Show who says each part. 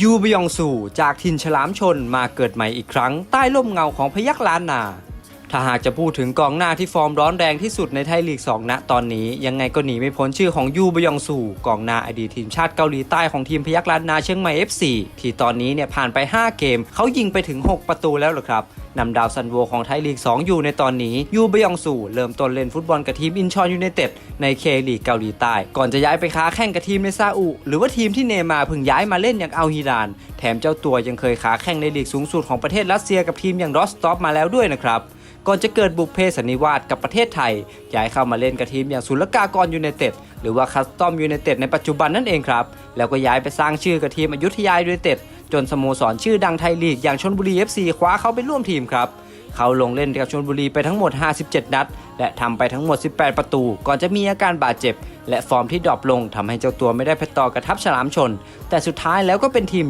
Speaker 1: ยูบยองสูจากทินฉลามชนมาเกิดใหม่อีกครั้ง ใต้ร่มเงาของพยักล้านนา ถ้าหากจะพูดถึงกองหน้าที่ฟอร์มร้อนแรงที่สุดในไทยลีก 2 ณ ตอนนี้ ยังไงก็หนีไม่พ้นชื่อของยูบยองสูกองหน้าอดีตทีมชาติเกาหลีใต้ของทีมพยักล้านนาเชียงใหม่ FC ที่ตอนนี้เนี่ยผ่านไป 5 เกม เขายิงไปถึง 6 ประตูแล้วหรอครับนำดาวซันโวของไทยลีก 2 อยู่ในตอนนี้ยูบยองสูเริ่มต้นเล่นฟุตบอลกับทีมอินชอนยูไนเต็ดในเคลีกเกาหลีใต้ ก่อนจะย้ายไปค้าแข่งกับทีมในซาอุ หรือว่าทีมที่เนมาเพิ่งย้ายมาเล่นอย่างอัลฮิราน แถมเจ้าตัวยังเคยค้าแข่งในลีกสูงสุดของประเทศรัสเซียกับทีมอย่างรอสตอฟมาแล้วด้วยนะครับ ก่อนจะเกิดบุกเพสันนิวาสกับประเทศไทยย้ายเข้ามาเล่นกับทีมอย่างศุลกากรยูไนเต็ดหรือว่าคัสตอมยูไนเต็ดในปัจจุบันนั่นเองครับ แล้วก็ย้ายไปสร้างชื่อกับทีมอยุธยายูไนเต็ดจนสโมสรชื่อดังไทยลีกอย่างชนบุรี FC คว้าเขาไปร่วมทีมครับเขาลงเล่นกับชนบุรีไปทั้งหมด 57 นัด และทำไปทั้งหมด 18 ประตู ก่อนจะมีอาการบาดเจ็บ และฟอร์มที่ดรอปลงทำให้เจ้าตัวไม่ได้ไปต่อกับทัพฉลามชน แต่สุดท้ายแล้วก็เป็นทีม